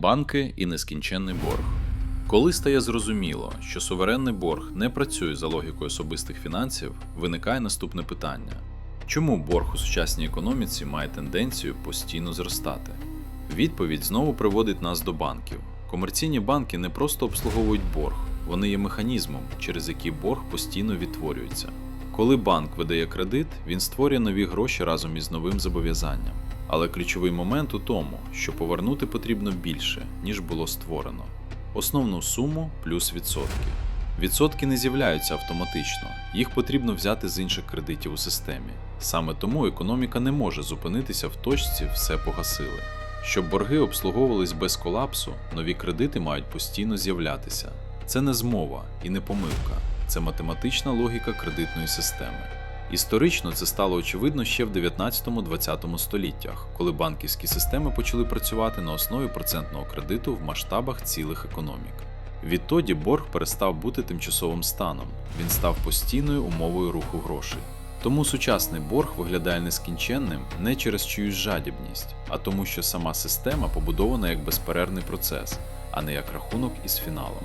банки і нескінченний борг. Коли стає зрозуміло, що суверенний борг не працює за логікою особистих фінансів, виникає наступне питання: чому борг у сучасній економіці має тенденцію постійно зростати? Відповідь знову приводить нас до банків. Комерційні банки не просто обслуговують борг, вони є механізмом, через який борг постійно відтворюється. Коли банк видає кредит, він створює нові гроші разом із новим зобов'язанням. Але ключовий момент у тому, що повернути потрібно більше, ніж було створено. Основну суму плюс відсотки. Відсотки не з'являються автоматично, їх потрібно взяти з інших кредитів у системі. Саме тому економіка не може зупинитися в точці все погасили. Щоб борги обслуговувались без колапсу, нові кредити мають постійно з'являтися. Це не змова і не помилка, це математична логіка кредитної системи. Історично це стало очевидно ще в 19-20 століттях, коли банківські системи почали працювати на основі процентного кредиту в масштабах цілих економік. Відтоді борг перестав бути тимчасовим станом, він став постійною умовою руху грошей. Тому сучасний борг виглядає нескінченним не через чиюсь жадібність, а тому, що сама система побудована як безперервний процес, а не як рахунок із фіналом.